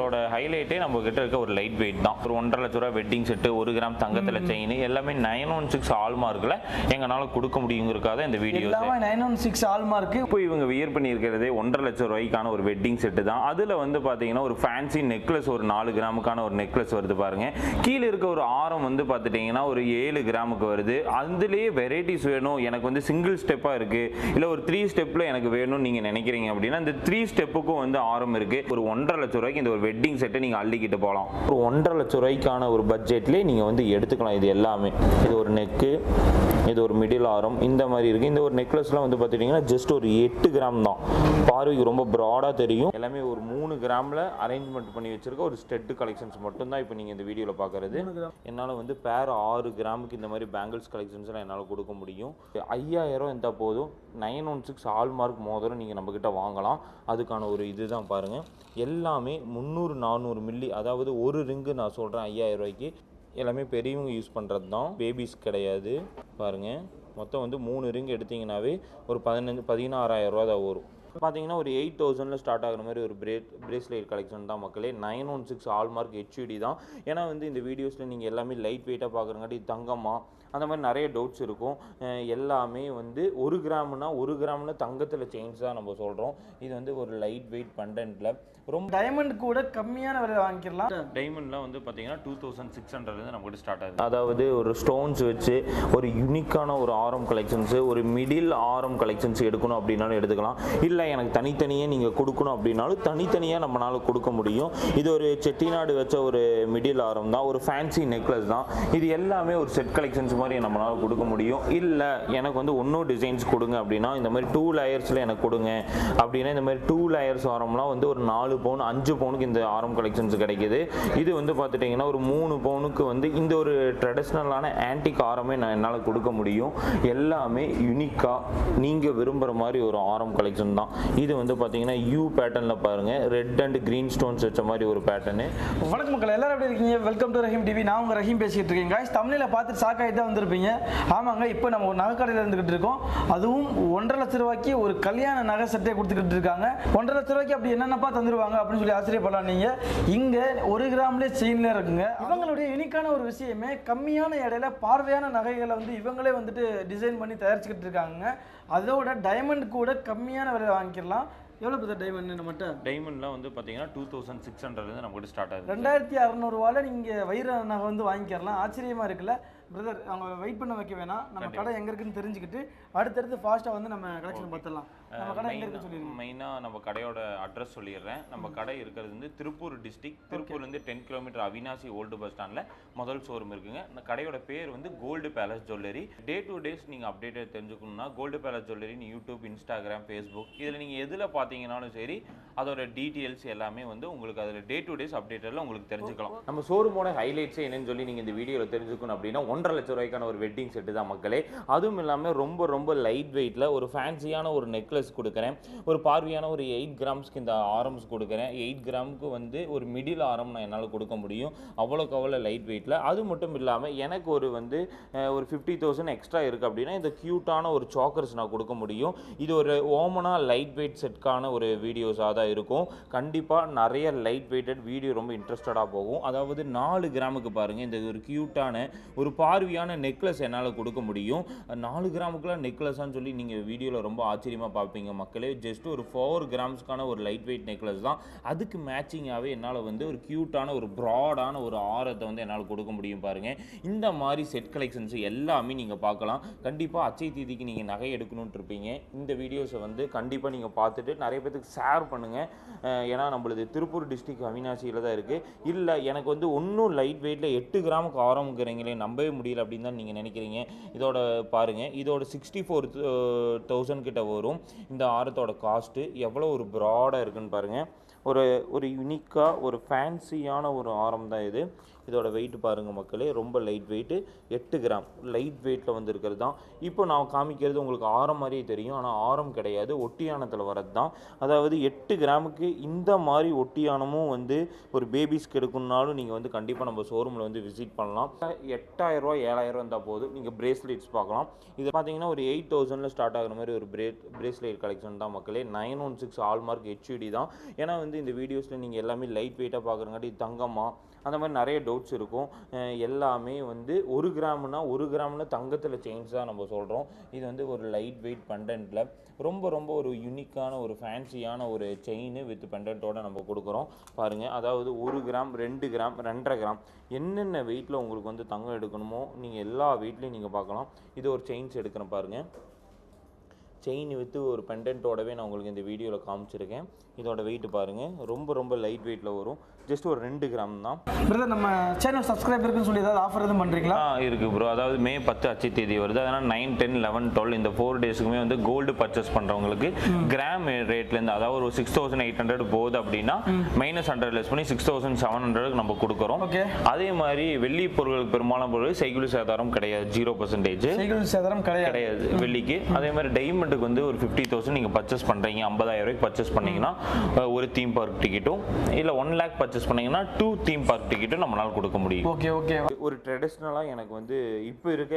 இதோட ஹைலைட்டே நம்ம கிட்ட இருக்க ஒரு லைட் வெயிட் தான். ஒரு ஒன்றரை லட்ச ரூபா வெட்டிங் செட்டு ஒரு கிராம் தங்கத்தில் செயின் எல்லாமே நைன் ஒன் சிக்ஸ் ஆல்மார்க்கில் எங்களால் கொடுக்க முடியுங்கிறக்காக இந்த எல்லாமே நைன் ஒன் சிக்ஸ் ஆல்மார்க்கு இப்போ இவங்க வியர் பண்ணியிருக்கிறதே ஒன்றரை லட்சம் ரூபாய்க்கான ஒரு வெட்டிங் செட்டு தான். அதில் வந்து பார்த்தீங்கன்னா ஒரு ஃபேன்சி நெக்லஸ் ஒரு நாலு கிராமுக்கான ஒரு நெக்லஸ் வருது பாருங்க. கீழே இருக்க ஒரு ஆரம் வந்து பார்த்துட்டிங்கன்னா ஒரு ஏழு கிராமுக்கு வருது. அதுலேயே வெரைட்டிஸ் வேணும். எனக்கு வந்து சிங்கிள் ஸ்டெப்பாக இருக்குது இல்லை ஒரு த்ரீ ஸ்டெப்பில் எனக்கு வேணும்னு நீங்கள் நினைக்கிறீங்க அப்படின்னா இந்த த்ரீ ஸ்டெப்புக்கும் வந்து ஆரம் இருக்குது ஒரு ஒன்றரை லட்சம் ரூபாய்க்கு இந்த ஒரு வெட்டிங் செட்டை நீங்கள் அள்ளிக்கிட்டு போகலாம் ஒரு ஒன்றரை லட்சம் ரூபாய்க்கான ஒரு பட்ஜெட்லேயே நீங்கள் வந்து எடுத்துக்கலாம் இது எல்லாமே. இது ஒரு நெக்கு இது ஒரு மிடில் ஆரம் இந்த மாதிரி இருக்குது இந்த ஒரு நெக்லஸ்லாம் வந்து பார்த்துட்டிங்கன்னா ஜஸ்ட் ஒரு எட்டு கிராம் தான். பார்வைக்கு ரொம்ப ப்ராடாக தெரியும். எல்லாமே ஒரு கிராமில் அரேஞ்ச்மெண்ட் பண்ணி வச்சிருக்க ஒரு ஸ்டெட்டு கலெக்ஷன்ஸ் மட்டும்தான் இப்போ நீங்கள் இந்த வீடியோவில் பார்க்குறது என்னால் வந்து பேர் ஆறு கிராமுக்கு இந்த மாதிரி பேங்கிள்ஸ் கலெக்ஷன்ஸ்லாம் என்னால் கொடுக்க முடியும். ஐயாயிரம் இருந்தால் போதும். நைன் ஒன் சிக்ஸ் ஹால்மார்க் மோதிரம் நீங்கள் நம்மக்கிட்ட வாங்கலாம். அதுக்கான ஒரு இதுதான் பாருங்கள் எல்லாமே முந்நூறு நானூறு மில்லி அதாவது ஒரு ரிங்கு நான் சொல்கிறேன் ஐயாயிரம் ரூபாய்க்கு. எல்லாமே பெரியவங்க யூஸ் பண்ணுறது தான் பேபிஸ் கிடையாது. பாருங்கள் மொத்தம் வந்து மூணு ரிங் எடுத்தீங்கன்னாவே ஒரு பதினஞ்சு பதினாறாயிரம் ரூபா தான் வரும். பார்த்தீங்கன்னா ஒரு எயிட் தௌசண்டில் ஸ்டார்ட் ஆகிற மாதிரி ஒரு பிரேட் பிரேஸ்லெட் கலெக்ஷன் தான் மக்களே. Nine one six hallmark HUID தான். ஏன்னா வந்து இந்த வீடியோஸில் நீங்கள் எல்லாமே லைட் வெயிட்டாக பார்க்குறங்காட்டி தங்கம்மா அந்த மாதிரி நிறைய டவுட்ஸ் இருக்கும். எல்லாமே வந்து ஒரு கிராம்னா ஒரு கிராமில் தங்கத்தில் செயின்ஸ் தான் நம்ம சொல்கிறோம் இது வந்து ஒரு லைட் வெயிட் பண்டன்ட்டில் ரொம்ப டைமண்ட் கூட கம்மியான விலை வாங்கிக்கலாம் டைமண்ட்லாம் வந்து பார்த்தீங்கன்னா டூ தௌசண்ட் சிக்ஸ் ஹண்ட்ரட்லேருந்து நம்ம கிட்ட ஸ்டார்ட் ஆகுது. அதாவது ஒரு ஸ்டோன்ஸ் வச்சு ஒரு யூனிக்கான ஒரு ஆரம் கலெக்ஷன்ஸு ஒரு மிடில் ஆரம் கலெக்ஷன்ஸ் எடுக்கணும் அப்படின்னாலும் எடுத்துக்கலாம். இல்லை எனக்கு தனித்தனியாக நீங்கள் கொடுக்கணும் அப்படின்னாலும் தனித்தனியாக நம்மளால கொடுக்க முடியும். இது ஒரு செட்டிநாடு வச்ச ஒரு மிடில் ஆரம் தான் ஒரு ஃபேன்சி நெக்லஸ் தான். இது எல்லாமே ஒரு செட் கலெக்ஷன்ஸ் மாதிரி நம்மளால கொடுக்க முடியும். இல்லை எனக்கு வந்து ஒன்றும் டிசைன்ஸ் கொடுங்க அப்படின்னா இந்த மாதிரி டூ லேயர்ஸில் எனக்கு கொடுங்க அப்படின்னா இந்த மாதிரி டூ லேயர்ஸ் ஆரம்லாம் வந்து ஒரு நாலு பவுன் அஞ்சு பவுனுக்கு இந்த ஆரம் கலெக்ஷன்ஸ் கிடைக்குது. இது வந்து பார்த்துட்டிங்கன்னா ஒரு மூணு பவுனுக்கு வந்து இந்த ஒரு ட்ரெடிஷ்னலான ஆன்டிக் ஆரமே நான் என்னால் கொடுக்க முடியும். எல்லாமே யூனிக்காக நீங்கள் விரும்புகிற மாதிரி ஒரு ஆரம் கலெக்ஷன் தான். இது வந்து பார்த்தீங்கன்னா யூ பேட்டர்னில் பாருங்கள் ரெட் அண்ட் க்ரீன் ஸ்டோன்ஸ் வச்ச மாதிரி ஒரு பேட்டர்னு வணக்கம் மக்கள் எல்லாரும் எப்படி இருக்கீங்க? வெல்கம் டு ரஹீம் டிவி நான் உங்க ரஹீம் பேசிக்கிட்டு இருக்கேன். காய்ஸ் தமிழில் பார்த்து ஷாக் தான் வந்திருப்பீங்க. ஆமாங்க இப்போ நம்ம ஒரு நகைக்கடையில் இருந்துகிட்டு இருக்கோம். அதுவும் ஒன்றரை லட்ச ரூபாய்க்கு ஒரு கல்யாண நகை செட்டே கொடுத்துக்கிட்டு இருக்காங்க. ஒன்றரை லட்ச ரூபாய்க்கு அப்படி என்னென்னப்பா தந்துருவாங்க அப்படின்னு சொல்லி ஆச்சரியப்படலாம் நீங்க. இங்க ஒரு கிராம்லேயே செயின்ல இருக்குங்க. இவங்களுடைய யூனிக்கான ஒரு விஷயமே கம்மியான இடையில பார்வையான நகைகளை வந்து இவங்களே வந்துட்டு டிசைன் பண்ணி தயாரிச்சுக்கிட்டு இருக்காங்க. அதோட டைமண்ட் கூட கம்மியான விலையில வாங்கிக்கலாம். எவ்வளோ பத்த டைமண்ட் நம்மகிட்ட? டைமண்ட்லாம் வந்து பார்த்தீங்கன்னா டூ தௌசண்ட் சிக்ஸ் ஹண்ட்ரட்லேருந்து நம்ம கிட்ட ஸ்டார்ட் ஆகுது. ரெண்டாயிரத்தி அறநூறுவால நீங்கள் வைர நகை வந்து வாங்கிக்கலாம் ஆச்சரியமா இருக்குல்ல? பிரதர் அவங்க வெயிட் பண்ண வைக்க வேணாம். நம்ம கடை எங்க இருக்குன்னு தெரிஞ்சுக்கிட்டு அடுத்தடுத்து ஃபாஸ்ட்டாக வந்து நம்ம கலெக்ஷன் பார்த்துடலாம். மெயினாக நம்ம கடையோட அட்ரஸ் சொல்லிடுறேன். நம்ம கடை இருக்கிறது வந்து திருப்பூர் டிஸ்ட்ரிக்ட் திருப்பூர்லேருந்து ten kilometre Avinashi old bus ஸ்டாண்டில் முதல் ஷோரூம் இருக்குங்க. இந்த கடையோட பேர் வந்து gold palace jewellery day to days நீங்கள் அப்டேட்டட் தெரிஞ்சுக்கணும்னா கோல்டு பேலஸ் ஜுவல்லரின்னு யூடியூப் இன்ஸ்டாகிராம் ஃபேஸ்புக் இதில் நீங்கள் எதில் பார்த்தீங்கன்னாலும் சரி அதோட டீட்டெயில்ஸ் எல்லாமே வந்து உங்களுக்கு அதில் டே டு டேஸ் அப்டேட்டடில் உங்களுக்கு தெரிஞ்சுக்கலாம். நம்ம ஷோரூமோட ஹைலைட்ஸே என்னன்னு சொல்லி நீங்கள் இந்த வீடியோவில் தெரிஞ்சுக்கணும் அப்படின்னா ஒன்றரை லட்சம் ரூபாய்க்கான ஒரு வெட்டிங் செட்டு தான் மக்களே. அதுவும் இல்லாமல் ரொம்ப ரொம்ப லைட் வெயிட்டில் ஒரு ஃபேன்சியான ஒரு நெக்லஸ் கொடுக்குறேன். ஒரு பார்வையான ஒரு எயிட் கிராம்ஸ்க்கு இந்த ஆரம்ஸ் கொடுக்குறேன். எயிட் கிராமுக்கு வந்து ஒரு மிடில் ஆரம் நான் என்னால் கொடுக்க முடியும். அவ்வளோக்கு அவ்வளோ லைட் வெயிட்டில் அது மட்டும் இல்லாமல் எனக்கு ஒரு வந்து ஒரு ஃபிஃப்டி தௌசண்ட் எக்ஸ்ட்ரா இருக்குது அப்படின்னா இந்த க்யூட்டான ஒரு சாக்கர்ஸ் நான் கொடுக்க முடியும். இது ஒரு ஓமனாக லைட் வெயிட் செட்கான ஒரு வீடியோஸாக தான் இருக்கும். கண்டிப்பாக நிறைய லைட் வெயிட்டட் வீடியோ ரொம்ப இன்ட்ரெஸ்டடாக போகும். அதாவது நாலு கிராமுக்கு பாருங்கள் இந்த ஒரு க்யூட்டான ஒரு பார்வையான நெக்லஸ் என்னால் கொடுக்க முடியும். நாலு கிராமுக்குலாம் நெக்லஸான்னு சொல்லி நீங்கள் வீடியோவில் ரொம்ப ஆச்சரியமாக பார்ப்பீங்க மக்களே. ஜஸ்ட் ஒரு ஃபோர் கிராம்ஸ்க்கான ஒரு லைட் வெயிட் நெக்லஸ் தான். அதுக்கு மேட்சிங்காகவே என்னால் வந்து ஒரு க்யூட்டான ஒரு ப்ராடான ஒரு ஆரத்தை வந்து என்னால் கொடுக்க முடியும் பாருங்கள் இந்த மாதிரி செட் கலெக்ஷன்ஸ் எல்லாமே நீங்கள் பார்க்கலாம். கண்டிப்பாக அச்சை தீதிக்கு நீங்கள் நகை எடுக்கணுன்ட்டு இருப்பீங்க. இந்த வீடியோஸை வந்து கண்டிப்பாக நீங்கள் பார்த்துட்டு நிறைய பேத்துக்கு ஷேர் பண்ணுங்கள் ஏன்னா நம்மளது திருப்பூர் டிஸ்ட்ரிக் அவினாசியில் தான் இருக்குது இல்லை எனக்கு வந்து ஒன்றும் லைட் வெயிட்டில் எட்டு கிராமுக்கு ஆரம்பிக்கிறீங்களே நம்பவே முடியல அப்படின்னு தான் நீங்கள் நினைக்கிறீங்க. இதோட பாருங்கள் இதோட சிக்ஸ்டி ஃபோர் தௌசண்ட் கிட்ட வரும். இந்த ஆரத்தோட காஸ்ட்டு எவ்வளோ ஒரு ப்ராடாக இருக்குன்னு பாருங்கள் ஒரு ஒரு யுனிக்காக ஒரு ஃபேன்சியான ஒரு ஆரம் தான் இது. இதோட வெயிட் பாருங்கள் மக்களே ரொம்ப லைட் வெயிட்டு எட்டு கிராம் லைட் வெயிட்டில் வந்து இருக்கிறது தான். இப்போ நான் காமிக்கிறது உங்களுக்கு ஆரம் மாதிரியே தெரியும். ஆனால் ஆரம் கிடையாது. ஒட்டியானத்தில் வரது தான். அதாவது எட்டு கிராமுக்கு இந்த மாதிரி ஒட்டியானமும் வந்து ஒரு பேபிஸ்க்கு எடுக்கணுன்னாலும் நீங்கள் வந்து கண்டிப்பாக நம்ம ஷோரூமில் வந்து விசிட் பண்ணலாம். எட்டாயிரரூவா ஏழாயிரம் இருந்தால் போதும். நீங்கள் பிரேஸ்லெட்ஸ் பார்க்கலாம். இது பார்த்தீங்கன்னா ஒரு எயிட் தௌசண்டில் ஸ்டார்ட் ஆகிற மாதிரி ஒரு பிரே பிரேஸ்லெட் கலெக்ஷன் தான் மக்களே. Nine one six hallmark HUID தான். ஏன்னா வந்து இந்த வீடியோஸில் நீங்கள் எல்லாமே லைட் வெயிட்டாக பார்க்குறங்காட்டி தங்கம்மா அந்த மாதிரி நிறைய டவுட்ஸ் இருக்கும். எல்லாமே வந்து ஒரு கிராம்னா ஒரு கிராமில் தங்கத்தில் செயின்ஸ் தான் நம்ம சொல்கிறோம் இது வந்து ஒரு லைட் வெயிட் பண்டன்ட்டில் ரொம்ப ரொம்ப ஒரு யூனிக்கான ஒரு ஃபேன்சியான ஒரு செயின் வித் பண்டன்ட்டோட நம்ம கொடுக்குறோம். பாருங்கள் அதாவது ஒரு கிராம் ரெண்டு கிராம் ரெண்டரை கிராம் என்னென்ன வெயிட்டில் உங்களுக்கு வந்து தங்கம் எடுக்கணுமோ நீங்கள் எல்லா வெயிட்லேயும் நீங்கள் பார்க்கலாம். இது ஒரு செயின்ஸ் எடுக்கிறேன் பாருங்கள் செயின் வித்து ஒரு பெண்டன்ட்டோடவே நான் உங்களுக்கு இந்த வீடியோவில் காமிச்சிருக்கேன். இதோட வெயிட் பாருங்கள் ரொம்ப ரொம்ப லைட் வெயிட்டில் வரும். ஜஸ்ட் ஒரு ரெண்டு கிராம் தான். பிரதர் நம்ம சேனல் சப்ஸ்கிரைப் இருக்குன்னு சொல்லி ஏதாவது ஆஃபர் எதுவும் பண்ணுறீங்களா ஆ இருக்குது ப்ரோ அதாவது மே பத்து அச்சு தேதி வருது. அதனால் நைன் டென் லெவன் டுவெல் இந்த ஃபோர் டேஸுக்குமே வந்து கோல்டு பர்ச்சேஸ் பண்ணுறவங்களுக்கு கிராம் ரேட்லேருந்து அதாவது ஒரு சிக்ஸ் தௌசண்ட் எயிட் ஹண்ட்ரட் போகுது அப்படின்னா மைனஸ் ஹண்ட்ரட் லெஸ் பண்ணி சிக்ஸ் தௌசண்ட் செவன் ஹண்ட்ரடுக்கு நம்ம கொடுக்குறோம். ஓகே. அதே மாதிரி வெள்ளி பொருட்களுக்கு பெரும்பாலான பொருள் செய்குலி சேதாரம் கிடையாது. ஜீரோ பர்சன்டேஜ் செய்கூலி சேதாரம் கிடையாது. கிடையாது. வெள்ளிக்கு. அதே மாதிரி டைமண்டுக்கு வந்து ஒரு ஃபிஃப்டி தௌசண்ட் நீங்கள் பர்ச்சேஸ் பண்ணுறீங்க ஐம்பதாயிரம் ரூபாய்க்கு பர்ச்சேஸ் பண்ணீங்கன்னா ஒரு தீம் பார்க் டிக்கெட்டும் இல்லை ஒன் லேக் பர்ச்சேஸ் பண்ணீங்கன்னா டூ தீம் பார்க் டிக்கெட்டும் நம்மளால் கொடுக்க முடியும். ஓகே ஓகே ஒரு ட்ரெடிஷ்னலாக எனக்கு வந்து இப்போ இருக்க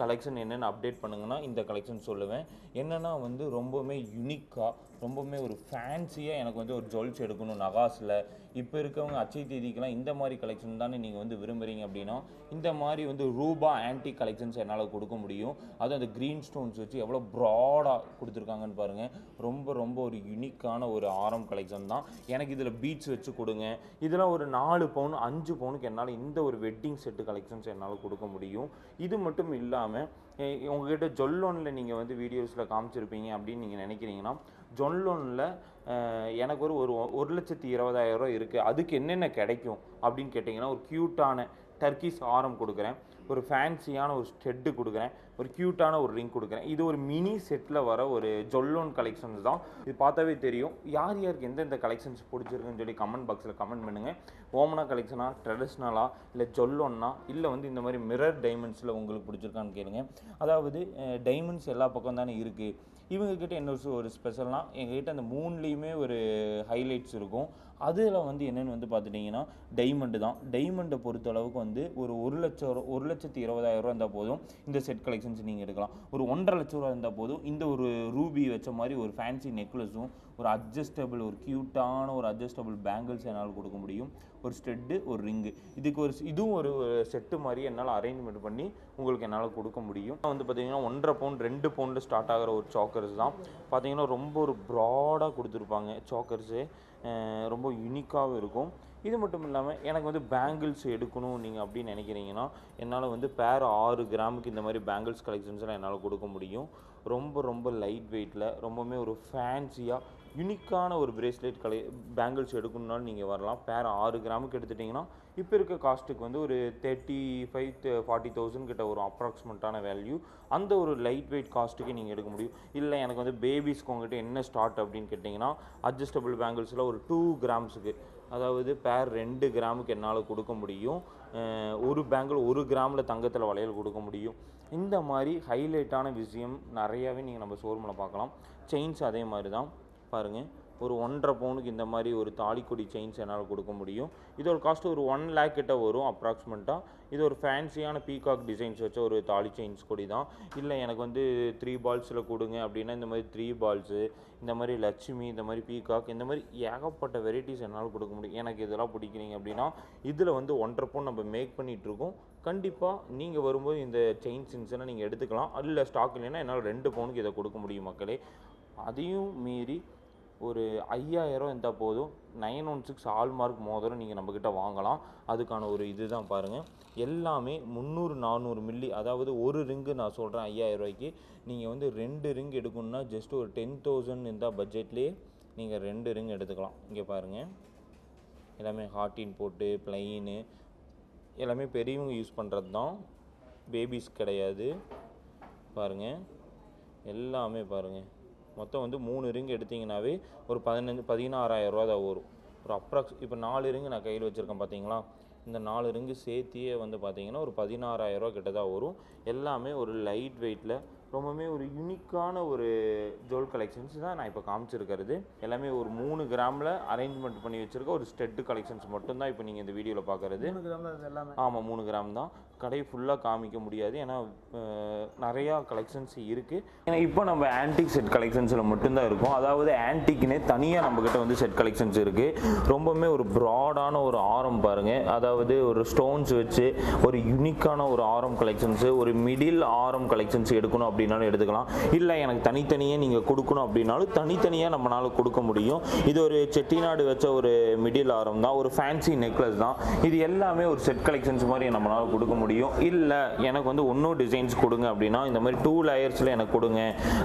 கலெக்ஷன் என்னென்னு அப்டேட் பண்ணுங்கன்னா இந்த கலெக்ஷன் சொல்லுவேன். என்னென்னா வந்து ரொம்பவுமே யூனிக்காக ரொம்பவுமே ஒரு ஃபேன்சியாக எனக்கு வந்து ஒரு ஜுவல்ஸ் எடுக்கணும் நகாஸில். இப்போ இருக்கவங்க அச்சை தேதிக்கெலாம் இந்த மாதிரி கலெக்ஷன் தானே நீங்கள் வந்து விரும்புகிறீங்க அப்படின்னா இந்த மாதிரி வந்து ரூபா ஆன்டி கலெக்ஷன்ஸ் என்னால் கொடுக்க முடியும். அதுவும் அந்த க்ரீன் ஸ்டோன்ஸ் வச்சு எவ்வளோ ப்ராடாக கொடுத்துருக்காங்கன்னு பாருங்கள் ரொம்ப ரொம்ப ஒரு யூனிக்கான ஒரு ஆரம் கலெக்ஷன் தான். எனக்கு இதில் பீட்ஸ் வச்சு கொடுங்க. இதெல்லாம் ஒரு நாலு பவுன் அஞ்சு பவுனுக்கு என்னால் இந்த ஒரு வெட்டிங் செட்டு கலெக்ஷன்ஸ் என்னால் கொடுக்க முடியும். இது மட்டும் இல்லாமல் உங்ககிட்ட ஜொல்லோனில் நீங்கள் வந்து வீடியோஸில் காமிச்சிருப்பீங்க அப்படின்னு நீங்கள் நினைக்கிறீங்கன்னா ஜொல்லோனில் எனக்கு ஒரு ஒரு ஒரு லட்சத்தி இருபதாயிரம் ரூபாய் இருக்குது அதுக்கு என்னென்ன கிடைக்கும் அப்படின்னு கேட்டிங்கன்னா ஒரு க்யூட்டான டர்க்கிஸ் ஆரம் கொடுக்குறேன். ஒரு ஃபேன்சியான ஒரு ஸ்டெட்டு கொடுக்குறேன். ஒரு க்யூட்டான ஒரு ரிங் கொடுக்குறேன். இது ஒரு மினி செட்டில் வர ஒரு ஜொல்லோன் கலெக்ஷன்ஸ் தான். இது பார்த்தாவே தெரியும். யார் யாருக்கு எந்தெந்த கலெக்ஷன்ஸ் பிடிச்சிருக்குன்னு சொல்லி கமெண்ட் பாக்ஸில் கமெண்ட் பண்ணுங்கள் ஓமனா கலெக்ஷனா ட்ரெடிஷ்னலா இல்லை ஜொல்லோன்னா இல்லை வந்து இந்த மாதிரி மிரர் டைமண்ட்ஸில் உங்களுக்கு பிடிச்சிருக்கான்னு கேளுங்க. அதாவது டைமண்ட்ஸ் எல்லா பக்கம் தானே இருக்குது இவங்கக்கிட்ட என்ன ஒரு ஒரு ஸ்பெஷல்னால் எங்ககிட்ட அந்த மூணுலேயுமே ஒரு ஹைலைட்ஸ் இருக்கும். அதில் வந்து என்னென்னு வந்து பார்த்துட்டிங்கன்னா டைமண்டு தான். டைமண்டை பொறுத்த அளவுக்கு வந்து ஒரு ஒரு லட்சம் ஒரு லட்சத்தி இருபதாயிரம் ரூபா இருந்தால் போதும் இந்த செட் கலெக்ஷன்ஸ் நீங்கள் எடுக்கலாம். ஒரு ஒன்றரை லட்ச ரூபா இருந்தால் போதும் இந்த ஒரு ரூபி வச்ச மாதிரி ஒரு ஃபேன்சி நெக்லஸும் ஒரு அட்ஜஸ்டபிள் ஒரு க்யூட்டான ஒரு அட்ஜஸ்டபிள் பேங்கிள்ஸ் என்னால் கொடுக்க முடியும். ஒரு ஸ்டெட்டு ஒரு ரிங்கு இதுக்கு ஒரு இதுவும் ஒரு செட்டு மாதிரி என்னால் அரேஞ்ச்மெண்ட் பண்ணி உங்களுக்கு என்னால் கொடுக்க முடியும். வந்து பார்த்தீங்கன்னா ஒன்றரை பவுண்ட் ரெண்டு பவுண்டில் ஸ்டார்ட் ஆகிற ஒரு சாக்கர்ஸ் தான். பார்த்தீங்கன்னா ரொம்ப ஒரு ப்ராடாக கொடுத்துருப்பாங்க சாக்கர்ஸு ரொம்ப யூனிக்காகவும் இருக்கும். இது மட்டும் இல்லாமல் எனக்கு வந்து பேங்கிள்ஸ் எடுக்கணும் நீங்கள் அப்படின்னு நினைக்கிறீங்கன்னா என்னால் வந்து பேர் ஆறு கிராமுக்கு இந்த மாதிரி பேங்கிள்ஸ் கலெக்ஷன்ஸ்லாம் என்னால் கொடுக்க முடியும். ரொம்ப ரொம்ப லைட் வெயிட்டில் ரொம்பவுமே ஒரு ஃபேன்சியாக யூனிக்கான ஒரு பிரேஸ்லெட் கலை பேங்கிள்ஸ் எடுக்கணுன்னாலும் நீங்கள் வரலாம். பேர் ஆறு கிராமுக்கு எடுத்துட்டிங்கன்னா இப்போ இருக்க காஸ்ட்டுக்கு வந்து ஒரு தேர்ட்டி ஃபைவ் ஃபார்ட்டி தௌசண்ட் கிட்ட ஒரு அப்ராக்சிமேட்டான வேல்யூ அந்த ஒரு லைட் வெயிட் காஸ்ட்டுக்கு நீங்கள் எடுக்க முடியும். இல்லை எனக்கு வந்து பேபிஸ்க்கு உங்ககிட்ட என்ன ஸ்டார்ட் அப்படின்னு கேட்டிங்கன்னா அட்ஜஸ்டபிள் பேங்கிள்ஸில் ஒரு டூ கிராம்ஸுக்கு அதாவது பேர் ரெண்டு கிராமுக்கு என்னால் கொடுக்க முடியும். ஒரு பேங்கிள் ஒரு கிராமில் தங்கத்தில் வளையல் கொடுக்க முடியும். இந்த மாதிரி ஹைலைட்டான விஷயம் நிறையாவே நீங்கள் நம்ம ஷோரூமில் பார்க்கலாம். செயின்ஸ் அதே மாதிரி தான் பாருங்கள் ஒரு ஒன்றரை பவுனுக்கு இந்த மாதிரி ஒரு தாலிக்கொடி செயின்ஸ் என்னால் கொடுக்க முடியும். இதோட காஸ்ட் ஒரு ஒன் லேக் கிட்ட வரும் அப்ராக்சிமேட்டாக இது ஒரு ஃபேன்சியான பீகாக் டிசைன்ஸ் வச்ச ஒரு தாலி செயின்ஸ் கொடி தான். இல்லை எனக்கு வந்து த்ரீ பால்ஸில் கொடுங்க அப்படின்னா இந்த மாதிரி த்ரீ பால்ஸு இந்த மாதிரி லட்சுமி இந்த மாதிரி பீகாக் இந்த மாதிரி ஏகப்பட்ட வெரைட்டிஸ் என்னால் கொடுக்க முடியும். எனக்கு இதெல்லாம் பிடிக்கிறீங்க அப்படின்னா இதில் வந்து ஒன்றரை பவுன் நம்ம மேக் பண்ணிகிட்டு இருக்கோம் கண்டிப்பாக நீங்கள் வரும்போது இந்த செயின் சின்ஸ்லாம் நீங்கள் எடுத்துக்கலாம். இல்லை ஸ்டாக் இல்லைன்னா என்னால் ரெண்டு பவுனுக்கு இதை கொடுக்க முடியும் மக்களே. அதையும் மீறி ஒரு ஐயாயிரம் இருந்தால் போதும். நைன் ஒன் சிக்ஸ் மார்க் மோதிரம் நீங்கள் நம்மக்கிட்ட வாங்கலாம். அதுக்கான ஒரு இதுதான் பாருங்கள் எல்லாமே முந்நூறு நானூறு மில்லி அதாவது ஒரு ரிங்கு நான் சொல்கிறேன் ஐயாயிரம் ரூபாய்க்கு. நீங்கள் வந்து ரெண்டு ரிங் எடுக்கணும்னா ஜஸ்ட் ஒரு டென் தௌசண்ட் இருந்தால் பட்ஜெட்லேயே நீங்கள் ரெண்டு ரிங் எடுத்துக்கலாம். இங்கே பாருங்கள் எல்லாமே ஹாட்டின் போட்டு பிளைனு எல்லாமே பெரியவங்க யூஸ் பண்ணுறது தான் பேபிஸ் கிடையாது. பாருங்கள் எல்லாமே பாருங்கள் மொத்தம் வந்து மூணு ரிங் எடுத்தீங்கன்னாவே ஒரு பதினஞ்சு பதினாறாயிரம் ரூபா தான் வரும். ஒரு அப்ராக்ஸ் இப்போ நாலு ரிங் நான் கையில் வச்சுருக்கேன் பார்த்தீங்களா? இந்த நாலு ரிங்கு சேர்த்தியே வந்து பார்த்தீங்கன்னா ஒரு பதினாறாயிரம் ரூபா கிட்ட தான் வரும். எல்லாமே ஒரு லைட் வெயிட்டில் ரொம்பவுமே ஒரு யூனிக்கான ஒரு ஜுவல் கலெக்ஷன்ஸ் தான் நான் இப்போ காமிச்சிருக்கிறது. எல்லாமே ஒரு மூணு கிராமில் அரேஞ்ச்மெண்ட் பண்ணி வச்சிருக்க ஒரு ஸ்டெட்டு கலெக்ஷன்ஸ் மட்டும்தான் இப்போ நீங்கள் இந்த வீடியோவில் பார்க்குறது. எல்லாமே? ஆமாம் மூணு கிராம் தான். கடை ஃபுல்லாக காமிக்க முடியாது. ஏன்னா நிறையா கலெக்ஷன்ஸ் இருக்குது ஏன்னா இப்போ நம்ம ஆன்டிக் செட் கலெக்ஷன்ஸில் மட்டும்தான் இருக்கும். அதாவது ஆன்டிக்னே தனியாக நம்மக்கிட்ட வந்து செட் கலெக்ஷன்ஸ் இருக்குது ரொம்பவுமே ஒரு ப்ராடான ஒரு ஆரம் பாருங்கள் அதாவது ஒரு ஸ்டோன்ஸ் வச்சு ஒரு யூனிக்கான ஒரு ஆரம் கலெக்ஷன்ஸு ஒரு மிடில் ஆரம் கலெக்ஷன்ஸ் எடுக்கணும் அப்படின்னாலும் எடுத்துக்கலாம். இல்லை எனக்கு தனித்தனியாக நீங்கள் கொடுக்கணும் அப்படின்னாலும் தனித்தனியாக நம்மளால கொடுக்க முடியும். இது ஒரு செட்டிநாடு வச்ச ஒரு மிடில் ஆரம் தான். ஒரு ஃபேன்சி நெக்லஸ் தான். இது எல்லாமே ஒரு செட் கலெக்ஷன்ஸ் மாதிரி நம்மளால் கொடுக்க முடியும். இல்லை எனக்கு வந்து ஒன்றும் டிசைன்ஸ் கொடுங்க அப்படின்னா இந்த மாதிரி டூ லேயர்ஸில் எனக்கு கொடுங்க.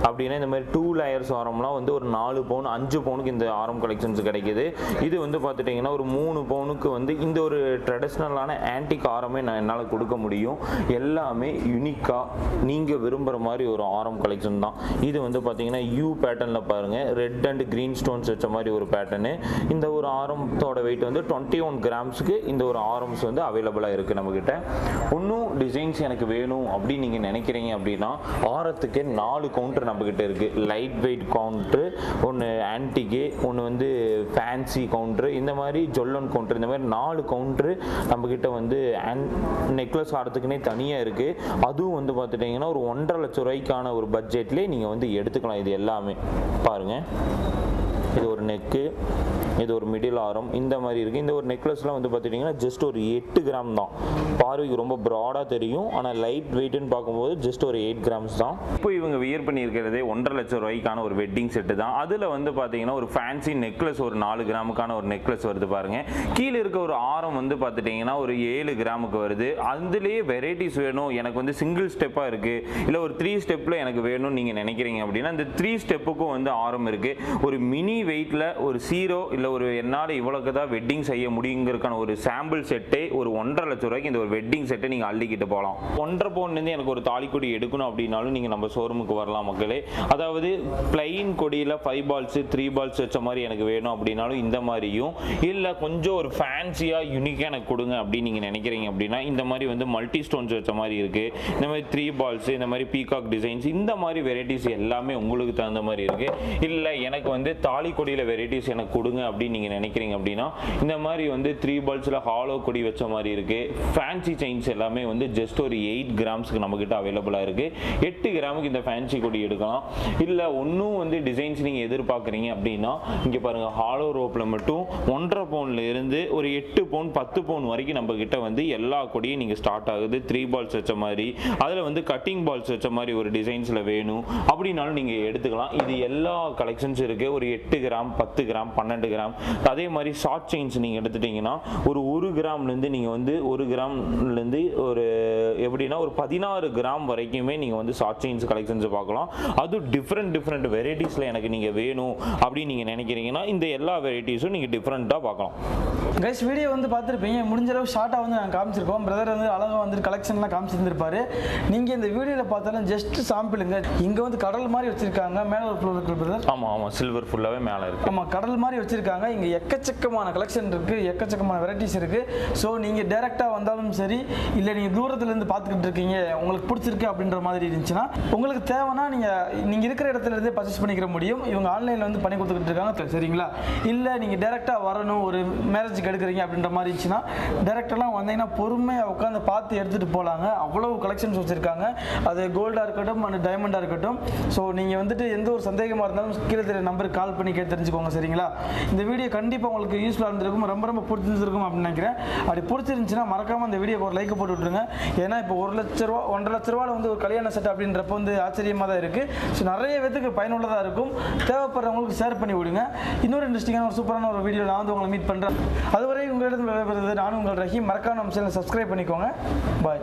அப்படின்னா இந்த மாதிரி டூ லேயர்ஸ் ஆரம்லாம் வந்து ஒரு நாலு பவுன் அஞ்சு பவுனுக்கு இந்த ஆரம் கலெக்ஷன்ஸ் கிடைக்குது. இது வந்து பார்த்துட்டிங்கன்னா ஒரு மூணு பவுனுக்கு வந்து இந்த ஒரு ட்ரெடிஷ்னலான ஆன்டிக் ஆரமே நான் என்னால் கொடுக்க முடியும். எல்லாமே யூனிக்காக நீங்கள் விரும்புகிற மாதிரி ஒரு ஆரம் கலெக்ஷன் தான். இது வந்து பார்த்தீங்கன்னா யூ பேட்டர்னில் பாருங்கள் ரெட் அண்ட் க்ரீன் ஸ்டோன்ஸ் வச்ச மாதிரி ஒரு பேட்டர்னு இந்த ஒரு ஆரத்தோட வெயிட் வந்து டுவெண்ட்டி ஒன் கிராம்ஸுக்கு இந்த ஒரு ஆரம்ஸ் வந்து அவைலபிளாக இருக்குது நம்மக்கிட்ட இன்னும் டிசைன்ஸ் எனக்கு வேணும் அப்படின்னு நீங்கள் நினைக்கிறீங்க அப்படின்னா ஆரத்துக்கு நாலு கவுண்டர் நம்மக்கிட்ட இருக்குது லைட் வெயிட் கவுண்ட்ரு ஒன்று ஆன்டிக்கு ஒன்று வந்து ஃபேன்சி கவுண்ட்ரு இந்த மாதிரி ஜொல்லன் கவுண்டர் இந்த மாதிரி நாலு கவுண்ட்ரு நம்மக்கிட்ட வந்து நெக்லஸ் ஆரத்துக்குனே தனியாக இருக்குது அதுவும் வந்து பார்த்துட்டிங்கன்னா ஒரு ஒன்றரை லட்சம் ரூபாய்க்கான ஒரு பட்ஜெட்லேயே நீங்கள் வந்து எடுத்துக்கலாம் இது எல்லாமே. பாருங்கள் இது ஒரு நெக்கு இது ஒரு மிடில் ஆரம் இந்த மாதிரி இருக்குது இந்த ஒரு நெக்லஸ்லாம் வந்து பார்த்துட்டிங்கன்னா ஜஸ்ட் ஒரு எட்டு கிராம் தான். பார்வைக்கு ரொம்ப ப்ராடாக தெரியும். ஆனால் லைட் வெயிட்னு பார்க்கும்போது ஜஸ்ட் ஒரு எயிட் கிராம்ஸ் தான். இப்போ இவங்க வியர் பண்ணியிருக்கிறதே ஒன்றரை லட்சம் ரூபாய்க்கான ஒரு வெட்டிங் செட்டு தான். அதில் வந்து பார்த்தீங்கன்னா ஒரு ஃபேன்சி நெக்லஸ் ஒரு நாலு கிராமுக்கான ஒரு நெக்லஸ் வருது பாருங்க. கீழே இருக்க ஒரு ஆரம் வந்து பார்த்துட்டிங்கன்னா ஒரு ஏழு கிராமுக்கு வருது. அதுலேயே வெரைட்டிஸ் வேணும். எனக்கு வந்து சிங்கிள் ஸ்டெப்பாக இருக்குது இல்லை ஒரு த்ரீ ஸ்டெப்பில் எனக்கு வேணும்னு நீங்கள் நினைக்கிறீங்க அப்படின்னா இந்த த்ரீ ஸ்டெப்புக்கும் வந்து ஆரம் இருக்குது ஒரு மினி வெயிட்டில் ஒரு சீரோ இல்லை ஒரு என்னால் இவ்வளோக்கு தான் வெட்டிங் செய்ய முடியுங்கிறதுக்கான ஒரு சாம்பிள் செட்டே ஒரு ஒன்றரை லட்சம் ரூபாய்க்கு இந்த ஒரு வெட்டிங் செட்டை நீங்கள் அள்ளிக்கிட்டு போகலாம். ஒன்றரை பவுன்லேருந்து எனக்கு ஒரு தாலிக்கொடி எடுக்கணும் அப்படின்னாலும் நீங்கள் நம்ம ஷோரூமுக்கு வரலாம் மக்களே. அதாவது பிளைன் கொடியில் ஃபைவ் பால்ஸு த்ரீ பால்ஸ் வச்ச மாதிரி எனக்கு வேணும் அப்படின்னாலும் இந்த மாதிரியும் இல்லை கொஞ்சம் ஒரு ஃபேன்சியாக யூனிக்காக எனக்கு கொடுங்க அப்படின்னு நீங்கள் நினைக்கிறீங்க அப்படின்னா இந்த மாதிரி வந்து மல்டி ஸ்டோன்ஸ் வச்ச மாதிரி இருக்குது இந்த மாதிரி த்ரீ பால்ஸ் இந்த மாதிரி பீகாக் டிசைன்ஸ் இந்த மாதிரி வெரைட்டிஸ் எல்லாமே உங்களுக்கு தகுந்த மாதிரி இருக்குது இல்லை எனக்கு வந்து தாலி கொடியில் வெரைட்டிஸ் எனக்கு கொடுங்க அப்படின்னு நீங்கள் நினைக்கிறீங்க அப்படின்னா இந்த மாதிரி வந்து த்ரீ பால்ஸில் ஹாலோ கொடி வச்ச மாதிரி இருக்குது ஃபேன்சி செயின்ஸ் எல்லாமே வந்து ஜஸ்ட் ஒரு எயிட் கிராம்ஸ்க்கு நம்மக்கிட்ட அவைலபிளாக இருக்குது எட்டு கிராமுக்கு இந்த ஃபேன்சி கொடி எடுக்கலாம். இல்லை ஒன்றும் வந்து டிசைன்ஸ் நீங்கள் எதிர்பார்க்குறீங்க அப்படின்னா இங்கே பாருங்கள் ஹாலோ ரோப்பில் மட்டும் ஒன்றரை பவுன்லேருந்து ஒரு எட்டு பவுன் பத்து பவுன் வரைக்கும் நம்மக்கிட்ட வந்து எல்லா கொடியும் நீங்கள் ஸ்டார்ட் ஆகுது. த்ரீ பால்ஸ் வச்ச மாதிரி. அதில் வந்து கட்டிங் பால்ஸ் வச்ச மாதிரி ஒரு டிசைன்ஸில் வேணும். அப்படின்னாலும் நீங்கள் எடுத்துக்கலாம். இது எல்லா கலெக்ஷன்ஸ் இருக்குது ஒரு எட்டு கிராம் பத்து கிராம் பன்னெண்டு கிராம். அதே மாதிரி ஷார்ட் செயின்ஸ் நீங்கள் எடுத்துட்டிங்கன்னா ஒரு ஒரு கிராம்லேருந்து நீங்கள் வந்து ஒரு கிராம்லேருந்து ஒரு எப்படின்னா ஒரு பதினாறு கிராம் வரைக்குமே நீங்கள் வந்து ஷார்ட் செயின்ஸ் கலெக்ஷன்ஸ் பார்க்கலாம். அது டிஃப்ரெண்ட் டிஃப்ரெண்ட் வெரைட்டிஸில் எனக்கு நீங்கள் வேணும் அப்படின்னு நீங்கள் நினைக்கிறீங்கன்னா இந்த எல்லா வெரைட்டிஸும் நீங்கள் டிஃப்ரெண்ட்டாக பார்க்கலாம். கைஸ் வீடியோ வந்து பார்த்துருப்பீங்க. முடிஞ்ச அளவு ஷார்ட்டாக வந்து நாங்கள் காமிச்சிருக்கோம். பிரதர் வந்து அழகாக வந்து கலெக்ஷன்லாம் காமிச்சிருந்திருப்பாரு. நீங்கள் இந்த வீடியோவில் பார்த்தாலும் ஜஸ்ட் சாம்பிளுங்க இங்கே வந்து கடல் மாதிரி வச்சுருக்காங்க. மேலே ஒரு ஃப்ளோர் இருக்கு பிரதர் ஆமாம் ஆமாம் சில்வர் ஃபுல்லாகவே மேலே இருக்குது ஆமாம் கடல் மாதிரி வச்சுருக்காங்க. இங்கே எக்கச்சக்கமான கலெக்ஷன் இருக்குது எக்கச்சக்கமான வெரைட்டிஸ் இருக்குது ஸோ நீங்கள் டேரெக்டாக வந்தாலும் சரி இல்லை நீங்கள் தூரத்துலேருந்து பார்த்துக்கிட்டு இருக்கீங்க உங்களுக்கு பிடிச்சிருக்கு அப்படின்ற மாதிரி இருந்துச்சுன்னா உங்களுக்கு தேவைன்னா நீங்கள் நீங்கள் இருக்கிற இடத்துல இருந்தே பர்ச்சேஸ் பண்ணிக்கிற முடியும். இவங்க ஆன்லைனில் வந்து பண்ணி கொடுத்துக்கிட்டு இருக்காங்க சரிங்களா? இல்லை நீங்கள் டேரெக்டாக வரணும் ஒரு மேரேஜுக்கு எடுக்கிறீங்க அப்படின்ற மாதிரி இருந்துச்சுன்னா டேரெக்டெல்லாம் வந்தீங்கன்னா பொறுமையாக உட்காந்து பார்த்து எடுத்துகிட்டு போகலாங்க அவ்வளவு கலெக்ஷன்ஸ் வச்சுருக்காங்க. அது கோல்டாக இருக்கட்டும் அண்ட் டைமண்டாக இருக்கட்டும். ஸோ நீங்கள் வந்துட்டு எந்த ஒரு சந்தேகமாக இருந்தாலும் கீழே தெரிய நம்பருக்கு கால் பண்ணி நீங்களே தெரிஞ்சுக்கோங்க சரிங்களா? இந்த வீடியோ கண்டிப்பாக உங்களுக்கு யூஸ்ஃபுல்லாக இருந்திருக்கும். ரொம்ப ரொம்ப பிடிச்சிருந்துருக்கும் அப்படின்னு நினைக்கிறேன். அப்படி பிடிச்சிருந்துச்சுன்னா மறக்காமல் இந்த வீடியோக்கு ஒரு லைக் போட்டு விட்ருங்க ஏன்னா இப்போ ஒரு லட்ச ரூபா ஒன்றரை லட்ச ரூபாவில் வந்து ஒரு கல்யாண செட் அப்படின்றப்ப வந்து ஆச்சரியமாக தான் இருக்குது ஸோ நிறைய பேத்துக்கு பயனுள்ளதாக இருக்கும். தேவைப்படுறவங்களுக்கு ஷேர் பண்ணி விடுங்க. இன்னொரு இன்ட்ரெஸ்டிங்கான ஒரு சூப்பரான ஒரு வீடியோ நான் வந்து உங்களை மீட் பண்ணுறேன் அதுவரை உங்களிடம் நானும் உங்கள் ரஹீம். மறக்காம நம்ம சேனல் சப்ஸ்கிரைப் பண்ணிக்கோங்க. பாய்